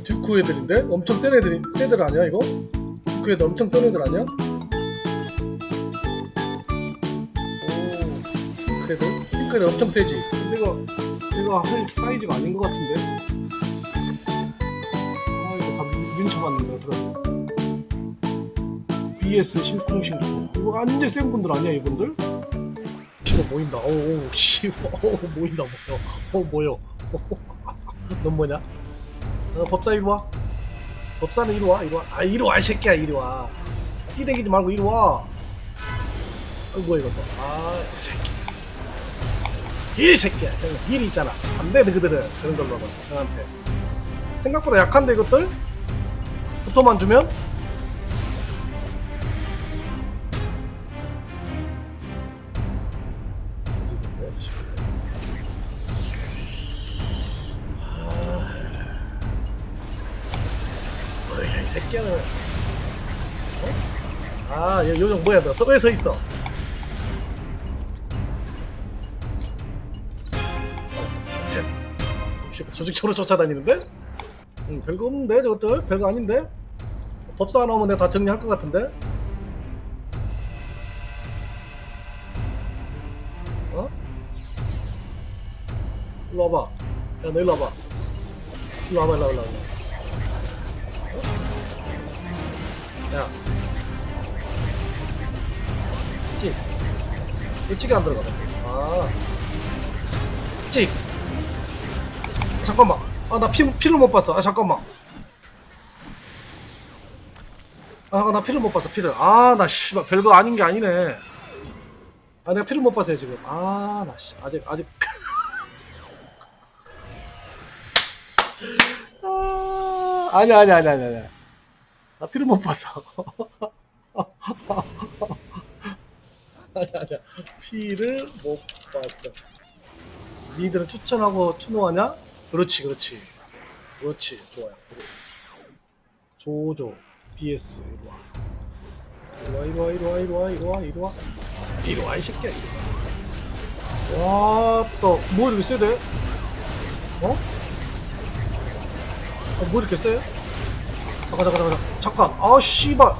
어, 듀크 애들인데? 엄청 센 애들, 센 애들 아니야, 이거? 듀크 애들 엄청 센 애들 아니야? 오, 핑크 애들? 핑크 애들 엄청 세지? 근데 이거, 이거 할 사이즈가 아닌 것 같은데? 아, 이거 다 윤쳐 맞는 거야, BS 심쿵심쿵. 이거 완전 센 분들 아니야, 이분들? 씨발, 모인다. 오, 오, 씨발, 오, 모인다, 모여. 어, 모여. 넌 뭐냐? 어, 법사 이리 와. 법사는 이리 와, 이리 와. 아, 이리 와, 이 새끼야, 이리 와. 끼대기지 말고 이리 와. 아이고, 뭐야, 이것도. 아, 이 새끼. 이 새끼야. 형, 힐이 있잖아. 안 돼, 너희들은. 그런 걸로는. 형한테. 생각보다 약한데, 이것들? 붙어만 주면? 뭐야 이 새끼 는 어? 아 요, 요정 뭐야 너 서거에 서 있어 조직적으로 쫓아다니는데? 응, 별거 없는데 저것들? 별거 아닌데? 법사 하나 오면 내가 다 정리할 것 같은데? 어? 일로 와봐 야너 일로 와봐 일로 와봐 일로 와봐 일로 와봐 야. 찍. 왜 찍이 안 들어가? 아. 찍. 잠깐만. 아, 나 피, 피를 못 봤어. 아, 잠깐만. 아, 나 피를 못 봤어, 피를. 아, 나 씨발, 별거 아닌 게 아니네. 아, 내가 피를 못 봤어요, 지금. 아, 나 씨. 아직, 아직. 아, 아니야, 아니야, 아니야, 아니야. 아니야. 나 피를 못 봤어. 아니 아니야. 피를 못 봤어. 니들은 추천하고 추노하냐? 그렇지, 그렇지. 그렇지, 좋아요. 조조, BS, 이리 와. 이리 와, 이리 와, 이리 와, 이리 와, 이리 와. 이리 와, 이 새끼야, 이리 와. 와, 또, 뭐 이렇게 세대? 어? 아, 뭐 이렇게 세? 잠깐 잠깐 잠깐 잠깐 아 씨발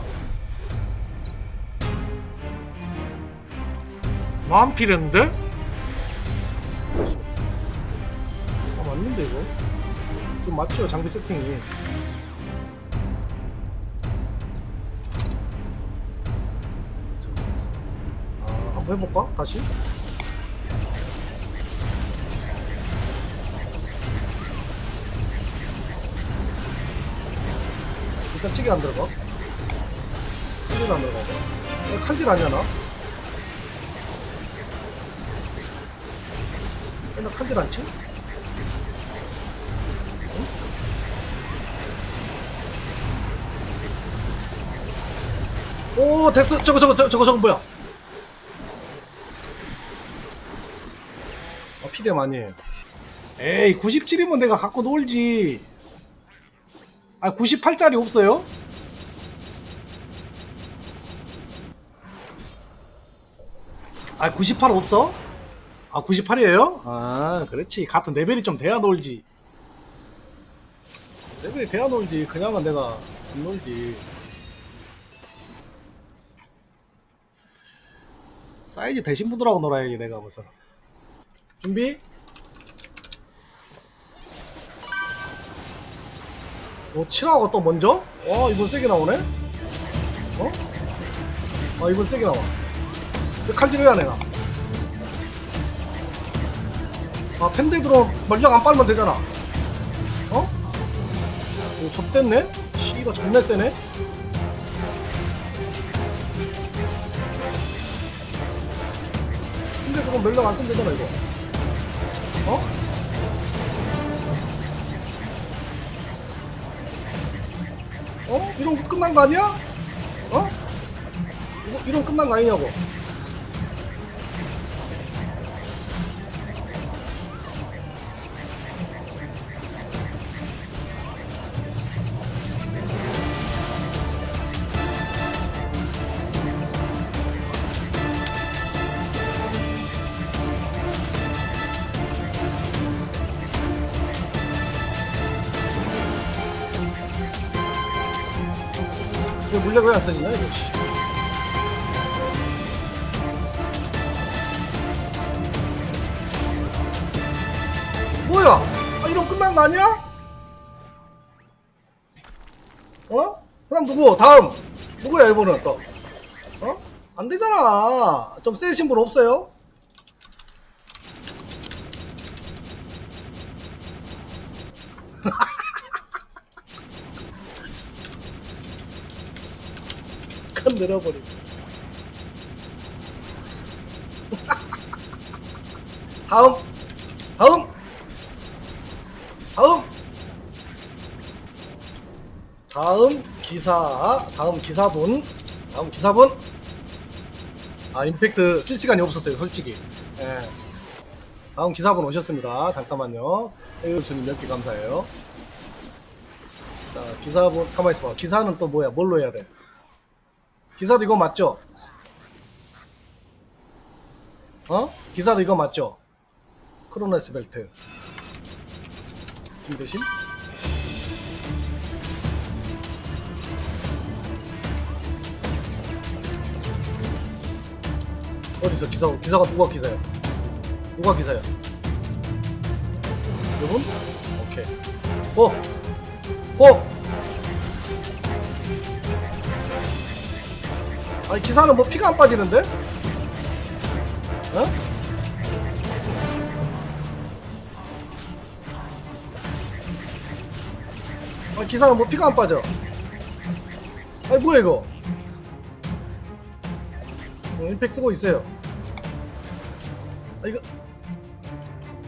만필인데? 아 맞는데 이거? 좀 맞죠 장비 세팅이 아 한번 해볼까? 다시? 일단 찌개 안 들어가. 찌개도 안 들어가고. 이거 칼질 아니야, 나? 맨날 칼질 안 치? 응? 오, 됐어. 저거, 저거, 저거, 저거, 뭐야? 아, 피뎀 아니에요. 에이, 97이면 내가 갖고 놀지. 아 98짜리 없어요? 아 98 없어? 아 98이에요? 아 그렇지 같은 레벨이 좀 돼야 놀지 레벨이 돼야 놀지 그냥은 내가 안 놀지 사이즈 되신 분들하고 놀아야지 내가 무슨 준비? 뭐 칠하고 또 먼저? 와 이번 세게 나오네? 어? 아 이번 세게 나와 왜 칼질 해야 내가 아 펜데드로 멀령 안 빨면 되잖아 어? 오 좁됐네? 씨가 존나 세네 근데 그럼 멜령 안 쓰면 되잖아 이거 어? 어? 거 끝난 거 아니야? 어? 이거, 이런 끝난 거 아니냐고. 물약 왜안 써지나 이거 씨. 뭐야? 아 이러면 끝난 거 아니야? 어? 그럼 누구? 다음 누구야 이번은 또? 어? 안 되잖아. 좀 세신 분 없어요? 큰 늘어버리고. 다음, 다음, 다음, 다음 기사, 다음 기사분, 다음 기사분. 아 임팩트 쓸 시간이 없었어요, 솔직히. 예. 다음 기사분 오셨습니다. 잠깐만요. 에이우스님 몇개 감사해요. 자, 기사분, 가만히 있어 봐. 기사는 또 뭐야? 뭘로 해야 돼? 기사도 이거 맞죠? 어? 기사도 이거 맞죠? 크로네스 벨트. 김대신? 어디서 기사, 기사가 누가 기사야? 누가 기사야? 이분? 오케이. 고! 고! 아니 기사는 뭐 피가 안 빠지는데? 어? 아니 기사는 뭐 피가 안 빠져. 아니 뭐야 이거? 어, 임팩 쓰고 있어요. 아 이거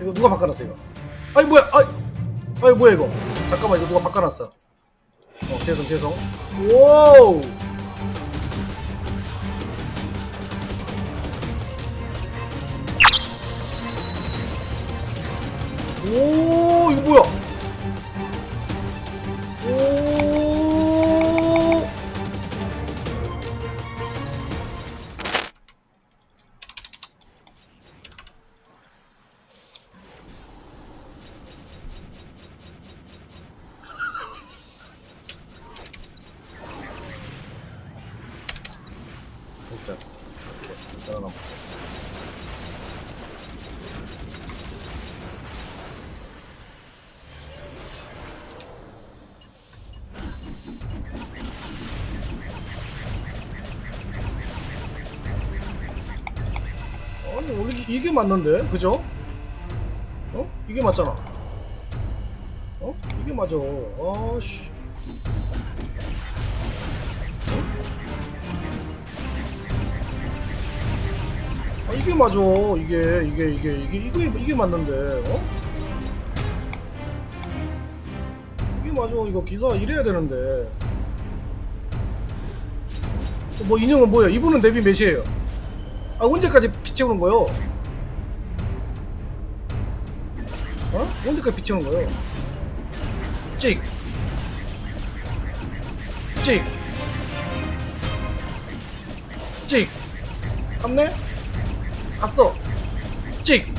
이거 누가 바꿔놨어 이거? 아니 뭐야 아이 아니 뭐야 이거? 잠깐만 이거 누가 바꿔놨어? 어 죄송 죄송. 오우 오 이거 뭐야? 오. 진짜 이렇게 일단 하나 아 이- 이게 맞는데 그죠? 어? 이게 맞잖아 어? 이게 맞아 아씨 아 이게 맞아 이게 이게 이게 이게 이게 이게 맞는데 어? 이게 맞아 이거 기사 이래야 되는데 뭐 인형은 뭐야 이분은 데뷔 몇이에요? 아 언제까지 피 채우는 거요? 피 채우는 거요? 찍! 찍! 찍! 갔네? 갔어! 찍!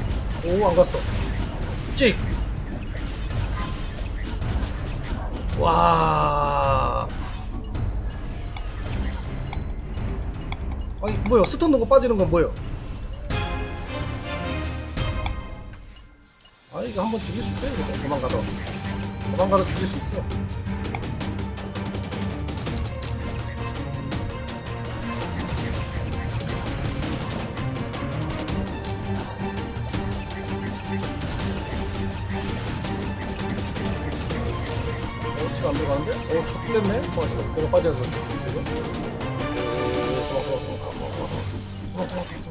오, 안 갔어. 찍! 와. 아니, 뭐요? 스톤 넣고 빠지는 건 뭐요? 이거 한번 죽일 수 있어요, 이거. 도망가서. 도망가서 죽일 수 있어. 어, 안 들어가는데? 어, 저 뚫렸네? 고맙어. 내가 빠져서. 오, 좋아, 좋아, 좋아. 좋아, 좋아, 좋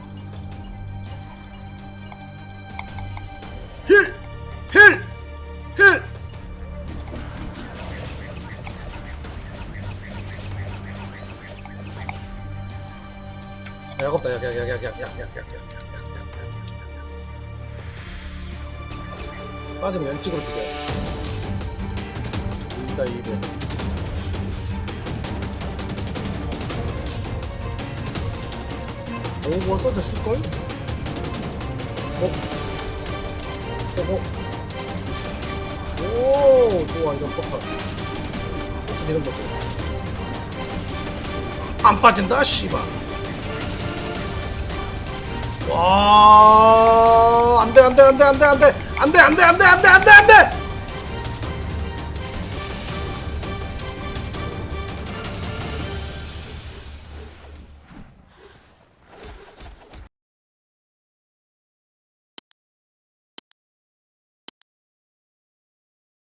야, 야겁다, 야, 야, 야, 야, 야, 야, 야, 야, 야, 야, 야, 야, 야. 빠지면 연찍으로 죽여. 이다 이래. 오버 써졌을걸? 어? 어? 오, 좋아, 이런 뻑하. 어떻게 되는 거죠? 안 빠진다 씨발 와 안돼 안돼 안돼 안돼 안돼 안돼 안돼 안돼 안돼 안돼 안돼